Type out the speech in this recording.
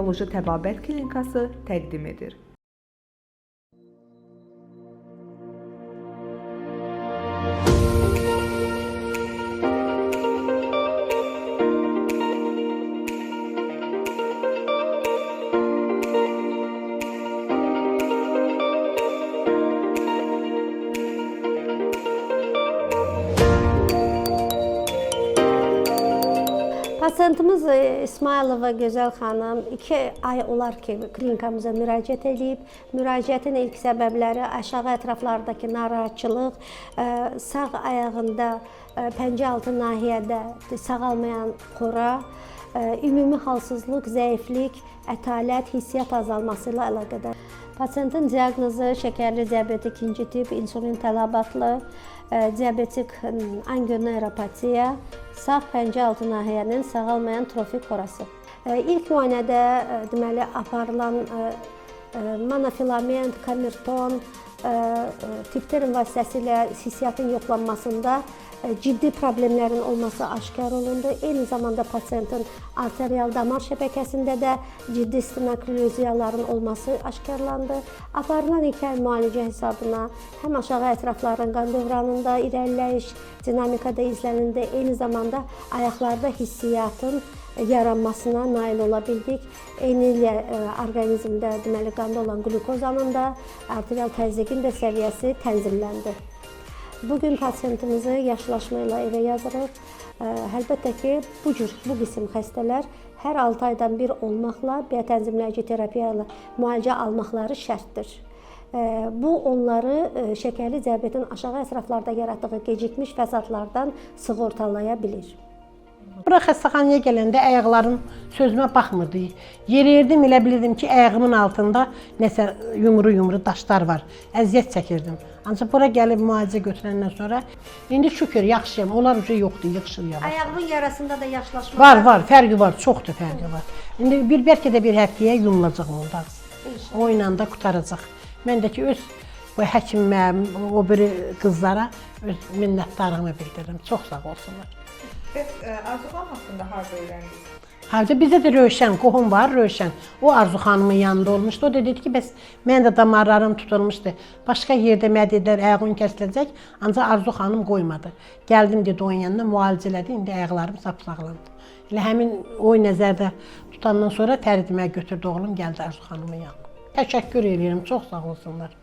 Endokrinoloji Təbabət Klinikası təqdim edir. Pasiyentimiz e, İsmailova Gözəl xanım 2 ay olar ki, klinikamıza müraciət edib. Müraciətin ilk səbəbləri aşağı ətraflardakı narahatçılıq, e, sağ ayağında e, pəncə altı nahiyədə sağalmayan xora, ümumi halsızlıq, zəiflik, ətalət, hissiyyat azalması ilə əlaqədar. Pasiyentin diaqnozu şəkərli diabet ikinci tip, insulin tələbatlı, diabetik m, angioneuropatiya, sağ pəncə altı nahiyənin sağalmayan trofik xorası. İlk müayinədə deməli aparılan monofilament, kamerton, tipterin vasitəsilə hissiyyatın yoxlanmasında ciddi problemlərin olması aşkar olundu. Eyni zamanda pasiyentin arterial damar şəbəkəsində də ciddi stenoklüziyaların olması aşkarlandı. Aparılan ilk ay müalicə hesabına həm aşağı ətrafların qan dövranında irəliləyiş dinamikada izlənildi. Eyni zamanda ayaqlarda hissiyyatın yaranmasına nail ola bildik. Eynilə e, orqanizmdə deməli qanda olan qlukozanın da, arterial təzyiqin də səviyyəsi tənzimləndi. Bu gün pasiyentimizi yaşlaşma ilə evə yazırıq. Ə, Əlbəttə ki, bu cür bu qism xəstələr hər 6 aydan bir olmaqla biotənzimləyici terapiya ilə müalicə almaqları şərtdir. Ə, Bu onları şəkərli diabetin aşağı ətraflarda yaratdığı gecikmiş fəsadlardan sığortalaya bilir. Bura xəstəxanaya gələndə ayaqlarım sözümə baxmırdı. Yeriyirdim, elə bilirdim ki, ayağımın altında nəsə yumru-yumru daşlar var. Əziyyət çəkirdim. Ancaq bura gəlib müalicə götürəndən sonra indi şükür yaxşıyam. Onlar ucu yoxdur, yığışır yavaş. Ayağının yarasında da yaşlaşma Var, var, fərqi var, çoxdur fərqi var. İndi bir bəlkə də bir həftəyə yumulacaq dağısı. O ilə də qutaracaq. Mən də ki öz bu həkimə, o biri qızlara öz minnətdarlığımı bildirirəm. Çox sağ olsunlar. Bəs ə, Arzuxan haqqında harda öyrəndiniz? Harca bizdə də Rövşən, qohum var Rövşən. O Arzu xanımın yanında olmuşdu. O dedi ki, bəs mən də damarlarım tutulmuşdu. Başqa yerdə mənə dedilər, ayağın kəsiləcək. Ancaq Arzu xanım qoymadı. Gəldim dedi onun yanına, müalicə elədi. İndi ayaqlarım sapsağlamdır. Elə həmin o nəzərdə tutandan sonra Fəridimə götürdü oğlum, gəldi Arzu xanımın yanına. Təşəkkür edirəm, çox sağ olsunlar.